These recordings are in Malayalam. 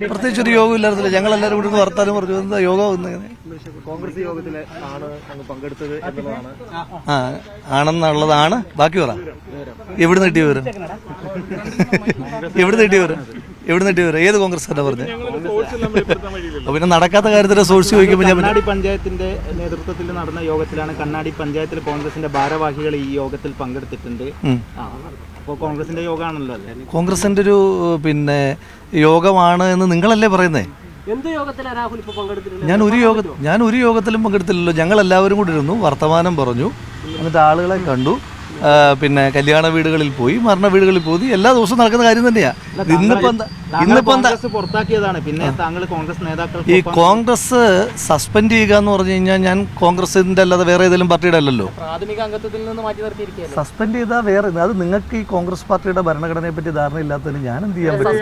പ്രത്യേകിച്ച് ഒരു യോഗം ഇല്ലായിരുന്നില്ല ഞങ്ങൾ എല്ലാവരും കൂടി വർത്താനം പറഞ്ഞു. എന്താ യോഗം ഇന്നിങ്ങനെ കോൺഗ്രസ് യോഗത്തിൽ ആണ് പങ്കെടുത്തത് എന്നുള്ളതാണ്. ആ ആണെന്നുള്ളതാണ്. ബാക്കി പറ. എവിടുന്ന് കിട്ടിയ എവിടുന്ന് കിട്ടിയവരും കിട്ടിയ വിവരം? എവിടെ കിട്ടിയ വിവരം ഏത് കോൺഗ്രസ് തന്നെ പറഞ്ഞു? പിന്നെ നടക്കാത്ത കാര്യത്തിന്റെ സോഴ്സ് ചോദിക്കുമ്പോൾ ഞാൻ കണ്ണാടി പഞ്ചായത്തിന്റെ നേതൃത്വത്തിൽ നടന്ന യോഗത്തിലാണ് കണ്ണാടി പഞ്ചായത്തിൽ കോൺഗ്രസിന്റെ ഭാരവാഹികൾ ഈ യോഗത്തിൽ പങ്കെടുത്തിട്ടുണ്ട്. അപ്പോൾ കോൺഗ്രസിന്റെ യോഗമാണല്ലോ അല്ലെ? കോൺഗ്രസിന്റെ ഒരു പിന്നെ യോഗമാണ് എന്ന് നിങ്ങളല്ലേ പറയുന്നേ? എന്ത് യോഗത്തിലാണ് രാഹുൽ ഇപ്പൊ പങ്കെടുത്തിട്ടുള്ളത്? ഞാൻ ഒരു യോഗ ഞാൻ ഒരു യോഗത്തിലും പങ്കെടുത്തില്ലല്ലോ. ഞങ്ങൾ എല്ലാവരും കൂടി ഇരുന്നു വർത്തമാനം പറഞ്ഞു. എന്നിട്ട് ആളുകളെ കണ്ടു. പിന്നെ കല്യാണ വീടുകളിൽ പോയി മരണ വീടുകളിൽ പോയി. എല്ലാ ദിവസവും നടക്കുന്ന കാര്യം തന്നെയാണ് ഇന്നിപ്പോ ഇന്നിപ്പോ കോൺഗ്രസ് പുറത്താക്കിയതാണ്. പിന്നെ താങ്കൾ കോൺഗ്രസ് ഈ കോൺഗ്രസ് സസ്പെൻഡ് ചെയ്യുക എന്ന് പറഞ്ഞു കഴിഞ്ഞാൽ ഞാൻ കോൺഗ്രസിന്റെ അല്ലാതെ വേറെ ഏതെങ്കിലും പാർട്ടിയുടെ അല്ലല്ലോ. പ്രാഥമിക അംഗത്വത്തിൽ നിന്ന് മാറ്റി നിർത്തിയിരിക്കുകയല്ലേ? സസ്പെൻഡ് ചെയ്താൽ വേറെ അത് നിങ്ങൾക്ക് ഈ കോൺഗ്രസ് പാർട്ടിയുടെ ഭരണഘടനയെ പറ്റി ധാരണ ഇല്ലാത്തതിന് ഞാൻ എന്ത് ചെയ്യാൻ പറ്റും?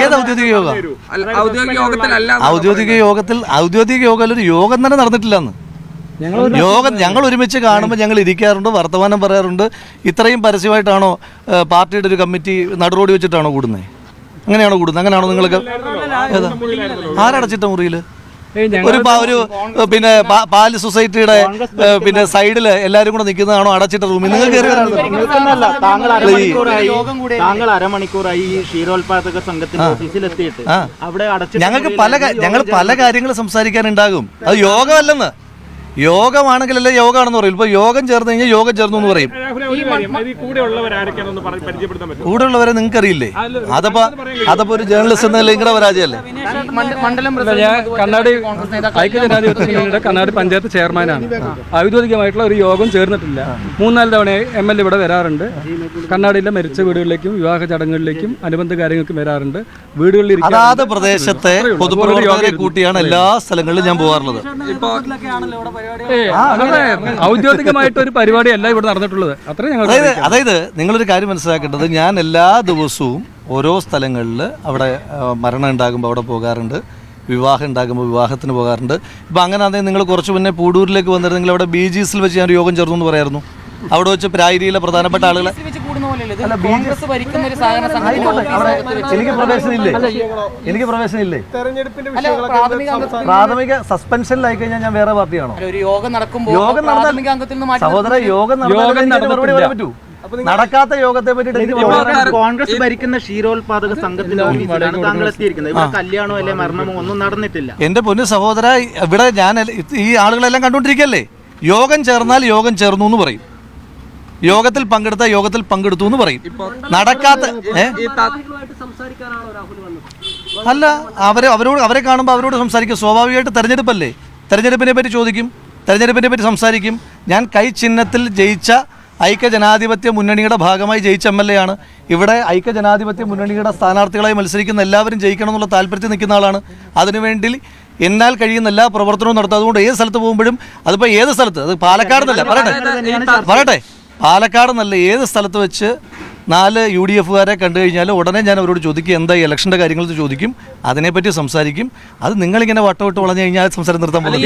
ഏത് ഔദ്യോഗിക യോഗം? ഔദ്യോഗിക യോഗത്തിൽ ഔദ്യോഗിക യോഗത്തിൽ ഔദ്യോഗിക യോഗത്തിൽ ഒരു യോഗം തന്നെ നടന്നിട്ടില്ലെന്ന് യോഗം ഞങ്ങൾ ഒരുമിച്ച് കാണുമ്പോൾ ഞങ്ങൾ ഇരിക്കാറുണ്ട് വർത്തമാനം പറയാറുണ്ട്. ഇത്രയും പരസ്യമായിട്ടാണോ പാർട്ടിയുടെ ഒരു കമ്മിറ്റി നടുറോടി വെച്ചിട്ടാണോ കൂടുന്നത് അങ്ങനെയാണോ കൂടുന്നത്? അങ്ങനെയാണോ നിങ്ങൾക്ക് ആരടച്ചിട്ട മുറിയിൽ ഒരു ഒരു പിന്നെ പാൽ സൊസൈറ്റിയുടെ പിന്നെ സൈഡിൽ എല്ലാരും കൂടെ നിൽക്കുന്നതാണോ അടച്ചിട്ട റൂമിൽ? നിങ്ങൾ കയറി വരാറുണ്ടോ? നിങ്ങൾക്കെന്നല്ല താങ്കൾ അരമണിക്കൂറായി താങ്കൾ അരമണിക്കൂറായി ഈ ക്ഷീരോത്പാദക സംഘത്തിന്റെ ഓഫീസിലെത്തിയിട്ട് എത്തിയിട്ട് അവിടെ അടച്ചിട്ട ഞങ്ങൾക്ക് പല ഞങ്ങൾ പല കാര്യങ്ങൾ സംസാരിക്കാനുണ്ടാകും. അത് യോഗമല്ലെന്ന്. യോഗമാണെങ്കിലല്ലേ യോഗമാണെന്ന് പറയും. ഇപ്പൊ യോഗം ചേർന്ന് കഴിഞ്ഞാൽ യോഗം ചേർന്നു എന്ന് പറയും. കൂടെ ഉള്ളവരെ നിങ്ങൾക്ക് അറിയില്ലേ? അതപ്പോ അതപ്പോ ഒരു ജേർണലിസ്റ്റ് എന്ന നിലയിൽ നിങ്ങളുടെ പരാജയമല്ലേ? മണ്ഡലം ഞാൻ കണ്ണാടി ഐക്യജനാധിപത്യ മുന്നണിയുടെ കണ്ണാടി പഞ്ചായത്ത് ചെയർമാനാണ്. ഔദ്യോഗികമായിട്ടുള്ള ഒരു യോഗം ചേർന്നിട്ടില്ല. മൂന്നാൽ തവണ എം എൽ എ ഇവിടെ വരാറുണ്ട്. കണ്ണാടിയിലെ മരിച്ച വീടുകളിലേക്കും വിവാഹ ചടങ്ങുകളിലേക്കും അനുബന്ധ കാര്യങ്ങൾക്കും വരാറുണ്ട്. വീടുകളിൽ. അതാത് പ്രദേശത്തെ പൊതുപ്രവർത്തകരെ കൂട്ടിയാണ് എല്ലാ സ്ഥലങ്ങളിലും ഞാൻ പോകാറുള്ളത്. ഔദ്യോഗികമായിട്ട് ഒരു പരിപാടിയല്ല ഇവിടെ നടന്നിട്ടുള്ളത്. അത്രയും ഞങ്ങൾ അതായത് അതായത് നിങ്ങളൊരു കാര്യം മനസ്സിലാക്കേണ്ടത് ഞാൻ എല്ലാ ദിവസവും ഓരോ സ്ഥലങ്ങളിൽ അവിടെ മരണം ഉണ്ടാകുമ്പോൾ അവിടെ പോകാറുണ്ട് വിവാഹം ഉണ്ടാകുമ്പോൾ വിവാഹത്തിന് പോകാറുണ്ട്. ഇപ്പം അങ്ങനെ അതായത് നിങ്ങൾ കുറച്ച് മുന്നേ പൂടൂരിലേക്ക് നിങ്ങൾ അവിടെ ബി ജി എസിൽ വെച്ച് ഞാൻ യോഗം ചേർന്നു എന്ന് പറയായിരുന്നു. അവിടെ വെച്ച് പ്രായരിയിലെ പ്രധാനപ്പെട്ട ആളുകളെ എനിക്ക് പ്രവേശനം ഇല്ലേ എനിക്ക് പ്രവേശനം ഇല്ലേ അല്ല പ്രാഥമിക സസ്പെൻഷനിലായി കഴിഞ്ഞാൽ ഞാൻ വേറെ പാർട്ടിയാണോ? ഒരു യോഗം നടക്കുമ്പോൾ യോഗം നടന്നാൽ അംഗത്തിൽ നിന്ന് മാറ്റി സഹോദര യോഗം മറുപടി പറയാൻ പറ്റൂ. നടക്കാത്ത യോഗത്തെ പറ്റിയിട്ട് കോൺഗ്രസ് ഭരിക്കുന്ന ക്ഷീരോത്പാദക സംഘത്തിന്റെ ഓഫീസിലാണ് താങ്കൾ എത്തിയിരിക്കുന്നത് ഇവിടെ കല്യാണമോ അല്ലെ മരണമോ ഒന്നും നടന്നിട്ടില്ല. എന്റെ പൊന്നു സഹോദര ഇവിടെ ഞാൻ ഈ ആളുകളെല്ലാം കണ്ടുകൊണ്ടിരിക്കല്ലേ യോഗം ചേർന്നാൽ യോഗം ചേർന്നു എന്ന് പറയും. യോഗത്തിൽ പങ്കെടുത്ത യോഗത്തിൽ പങ്കെടുത്തു എന്ന് പറയും. നടക്കാത്ത ഏ? സംസാരിക്കാനാണോ രാഹുൽ വന്നത്? അല്ല അവരെ അവരോട് അവരെ കാണുമ്പോൾ അവരോട് സംസാരിക്കും. സ്വാഭാവികമായിട്ട് തെരഞ്ഞെടുപ്പല്ലേ? തെരഞ്ഞെടുപ്പിനെ പറ്റി ചോദിക്കും. തെരഞ്ഞെടുപ്പിനെ പറ്റി സംസാരിക്കും. ഞാൻ കൈ ചിഹ്നത്തിൽ ജയിച്ച ഐക്യ ജനാധിപത്യ മുന്നണിയുടെ ഭാഗമായി ജയിച്ച എം എൽ എ ആണ്. ഇവിടെ ഐക്യ ജനാധിപത്യ മുന്നണിയുടെ സ്ഥാനാർത്ഥികളായി മത്സരിക്കുന്ന എല്ലാവരും ജയിക്കണം എന്നുള്ള താല്പര്യത്തിൽ നിൽക്കുന്ന ആളാണ്. അതിനുവേണ്ടി എന്നാൽ കഴിയുന്ന എല്ലാ പ്രവർത്തനവും നടത്തും. അതുകൊണ്ട് ഏത് സ്ഥലത്ത് പോകുമ്പോഴും അതിപ്പോൾ ഏത് സ്ഥലത്ത്? അത് പാലക്കാട് എന്നല്ല പറയട്ടെ പറയട്ടെ. പാലക്കാട് നല്ല ഏത് സ്ഥലത്ത് വെച്ച് നാല് യു ഡി എഫുകാരെ കണ്ടു കഴിഞ്ഞാൽ ഉടനെ ഞാൻ അവരോട് ചോദിക്കും എന്താ ഇലക്ഷന്റെ കാര്യങ്ങൾ ചോദിക്കും അതിനെപ്പറ്റി സംസാരിക്കും. അത് നിങ്ങളിങ്ങനെ വട്ടവിട്ട് വളഞ്ഞു കഴിഞ്ഞാൽ സംസാരം നിർത്താൻ പോകുന്നത്